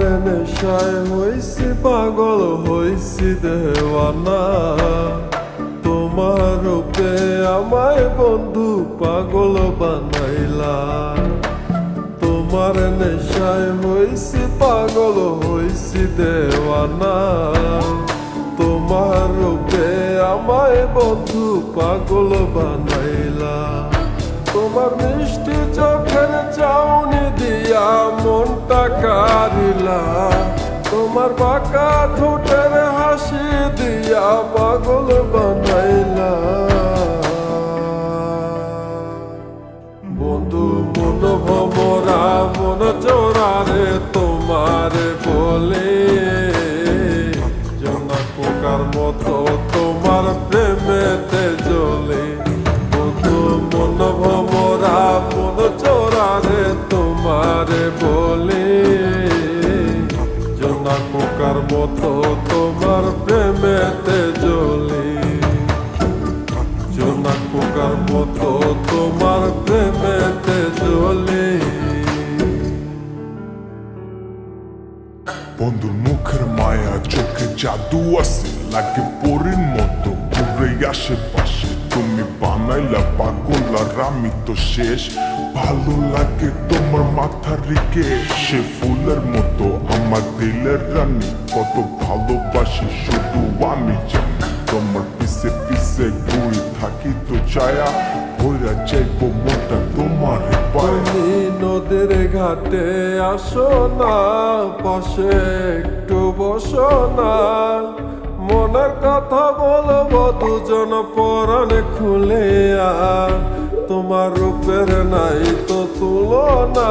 নেশায় হইছি, পাগল হইছি দেওয়ানা। তোমার রূপে আমায় বন্ধু পাগল বানাইলা। তোমার নেশায় হইছি, পাগল হইছি দেওয়ানা। তোমার রূপে আমায় বন্ধু পাগল বানাইলা। তোমার মিষ্টি চোখের চাউনি দিয়া মনটা কারিলা তোমার বাঁকা ঠোঁটের হাসি দিয়া পাগল বানাইলা। বন্ধু মন ভমরা মন চোরারে মন ভমরা মন চোরারে তোমার বলে। জনা পোকার মতো তোমার প্রেমেতে জ্বলে। জোনাক পোকার মতো তোমার প্রেমেতে জ্বলে। বন্ধুর মুখের মায়া, চোখে জাদু আছে, লাগে পরীর মতো ঘুরে আশেপাশে বানাইলা পাগল আর আমি তো শেষ। ভালো লাগে তোমার মাথা রেখে। সে ফুলের মতো আমার দিলের রানী। কত ভালোবাসি, শুধু আমি জানি। তোমার পিছে পিছে ঘুরে থাকি তো ছায়া। ভৈরা চাইব মনটা তোমার নদীর ঘাটে আসো না, পাশে একটু বসো না। মনের কথা বলব, দুজন পরাণ খুলে তোমার রূপের নাই তো তুলনা,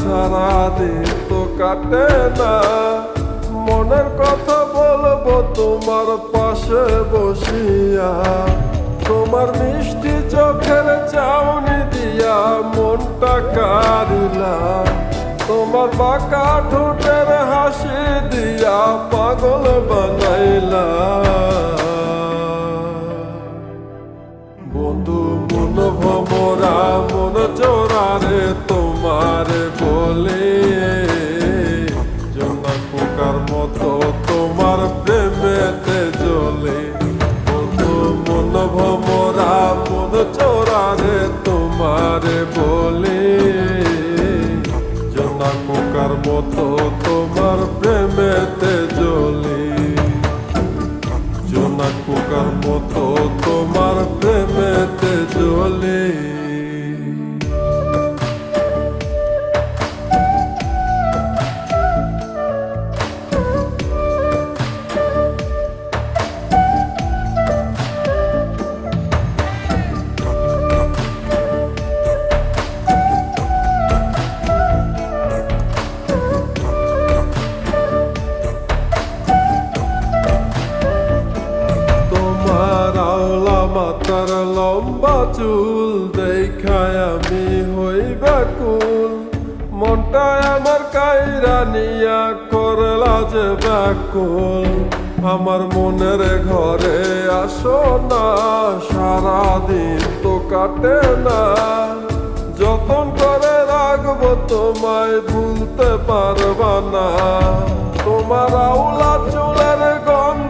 ছাড়া দিন তো কাটে না। মনের কথা বলব, তোমার পাশে বসিয়া, তোমার মিষ্টি চোখের চাউনি দিয়া কারিলা তোমার বাঁকা ঠোঁটের হাসি দিয়া পাগল বানাইলা। বন্ধু মন ভমরা মন চোরারে তোমার বলে জনা মতো তোমার প্রেমেতে জ্বলি। জোনাক পোকার মতো তোমার প্রেমেতে জ্বলে। মাতার লম্বা চুল, দেখায় আমি হই ব্যাকুল। মনটা আমার কাইরা নিয়া করলা যে ব্যাকুল। আমার মনের ঘরে আসো না, সারাদিন তো কাটে না। যতন করে রাখব তোমায় ভুলতে পারবা না। তোমার আউলা চুলের গন্ধে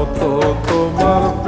কত তোমার